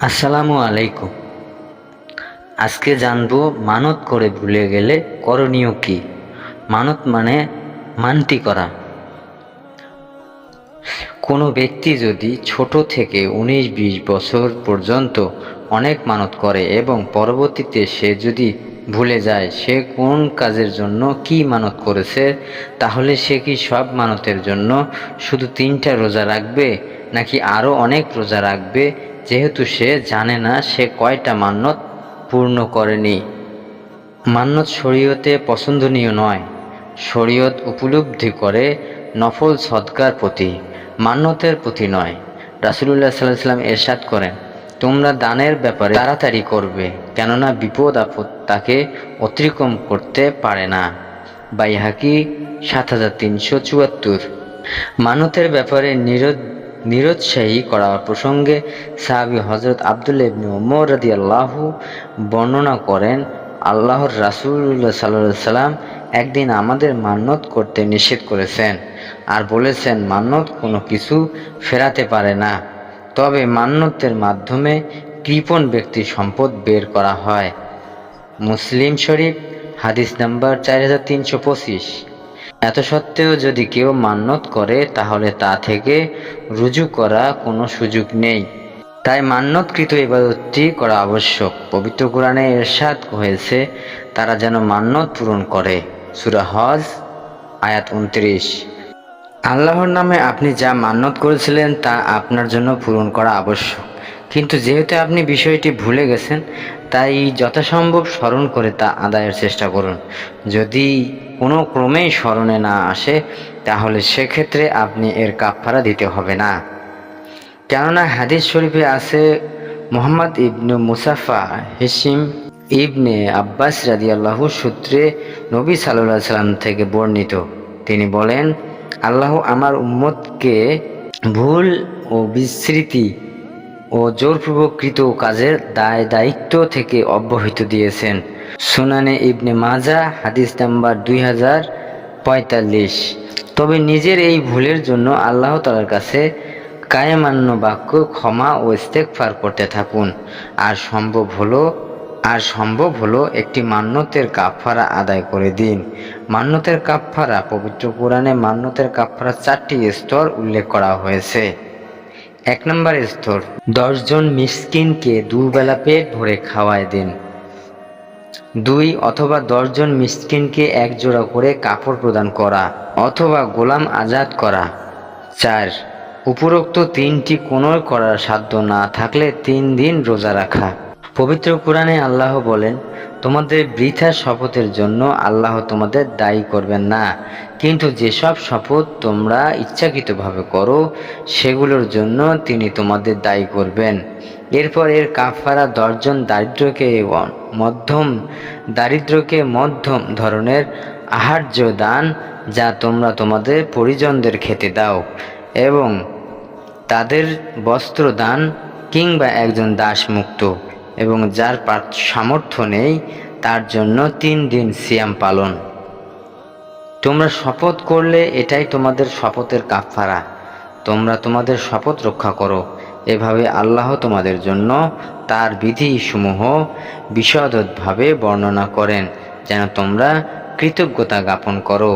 আসসালামু আলাইকুম। আজকে জানব মানত করে ভুলে গেলে করণীয় কি? মানত মানে মানতি করা। কোনো ব্যক্তি যদি ছোট থেকে উনিশ বিশ বছর পর্যন্ত অনেক মানত করে এবং পরবর্তীতে সে যদি ভুলে যায়, সে কোন কাজের জন্য কি মানত করেছে, তাহলে সে কি সব মানতের জন্য শুধু তিনটা রোজা রাখবে, নাকি আরও অনেক রোজা রাখবে? যেহেতু সে জানে না, সে কয়টা মান্যত পূর্ণ করেনি। মান্যত শরীয়তে পছন্দনীয় নয়। শরীয়ত উপলব্ধি করে নফল সৎকার প্রতি, মান্যতের প্রতি নয়। রাসুলুল্লাহ সাল্লাহ সাল্লাম এরশাদ করেন, তোমরা দানের ব্যাপারে তাড়াতাড়ি করবে, কেননা বিপদ আপদ তাকে অতিক্রম করতে পারে না। বাইহাকি সাত হাজার তিনশো চুয়াত্তর। মানতের ব্যাপারে নিরোধ নিরুৎসাহী করা প্রসঙ্গে সাহাবি হজরত আবদুল্লাহ ইবনে রাদি আল্লাহু বর্ণনা করেন, আল্লাহর রাসুল্লাহ সাল্লাহ সাল্লাম একদিন আমাদের মান্যত করতে নিষেধ করেছেন আর বলেছেন মান্যত কোনো কিছু ফেরাতে পারে না। তবে মান্যতের মাধ্যমে কৃপণ ব্যক্তির সম্পদ বের করা হয়। মুসলিম শরীফ, হাদিস নাম্বার চার হাজার তিনশো পঁচিশ। এত সত্ত্বেও যদি কেউ মান্যত করে, তাহলে তা থেকে রুজু করা কোনো সুযোগ নেই। তাই মান্যতকৃত ইবাদতটি করা আবশ্যক। পবিত্র কোরআনে এরশাদ হয়েছে, তারা যেন মান্যত পূরণ করে। সুরা হজ, আয়াত উনত্রিশ। আল্লাহর নামে আপনি যা মান্যত করেছিলেন, তা আপনার জন্য পূরণ করা আবশ্যক। কিন্তু যেহেতু আপনি বিষয়টি ভুলে গেছেন, তাই যথাসম্ভব স্মরণ করে তা আদায়ের চেষ্টা করুন। যদি কোনো ক্রমেই স্মরণে না আসে, তাহলে সেক্ষেত্রে আপনি এর কাফফারা দিতে হবে না। কেননা হাদিস শরীফে আছে, মোহাম্মদ ইবনু মুসাফা হিসিম ইবনে আব্বাস রাদিয়াল্লাহু সূত্রে নবী সাল্লাহ সাল্লাম থেকে বর্ণিত। তিনি বলেন, আল্লাহ আমার উম্মতকে ভুল ও বিস্মৃতি ও জোরপূর্বক কৃত কাজের দায় দায়িত্ব থেকে অব্যাহত দিয়েছেন। সুনানে ইবনে মাজা হাদিস নাম্বার দুই হাজার পঁয়তাল্লিশ। তবে নিজের এই ভুলের জন্য আল্লাহ তালার কাছে কায়েমান্য বাক্য ক্ষমা ও ইস্তেকফার করতে থাকুন। আর সম্ভব হলো, আর সম্ভব হলো একটি মান্যতের কাফফারা আদায় করে দিন। মান্যতের কাফফারা, পবিত্র কোরআনে মান্যতের কাফফারা চারটি স্তর উল্লেখ করা হয়েছে। এক নম্বর স্তর। দশজন মিসকিনকে দুবেলা পেট ভরে খাওয়ায় দিন। দুই অথবা দশজন মিসকিনকে একজোড়া করে কাপড় প্রদান করা অথবা গোলাম আজাদ করা। চার, উপরোক্ত তিনটি কোনো করার সাধ্য না থাকলে তিন দিন রোজা রাখা। পবিত্র কোরআনে আল্লাহ বলেন, তোমাদের বৃথা শপথের জন্য আল্লাহ তোমাদের দায়ী করবেন না। কিন্তু যেসব শপথ তোমরা ইচ্ছাকৃতভাবে করো, সেগুলোর জন্য তিনি তোমাদের দায়ী করবেন। এরপর এর কাফারা দশজন দারিদ্রকে মধ্যম দারিদ্রকে মধ্যম ধরনের আহার্য দান যা তোমরা তোমাদের পরিজনদের খেতে দাও এবং তাদের বস্ত্র দান কিংবা একজন দাস মুক্ত এবং যার সামর্থ্য নেই, তার জন্য তিন দিন সিয়াম পালন। তোমরা শপথ করলে এটাই তোমাদের শপথের কাফারা তোমরা তোমাদের শপথ রক্ষা করো। এভাবে আল্লাহ তোমাদের জন্য তার বিধিসমূহ বিশদভাবে বর্ণনা করেন, যেন তোমরা কৃতজ্ঞতা জ্ঞাপন করো।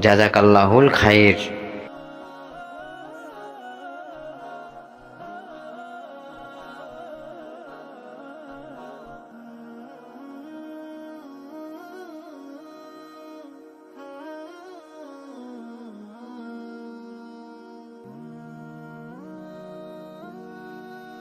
জাজাকাল্লাহুল খায়ের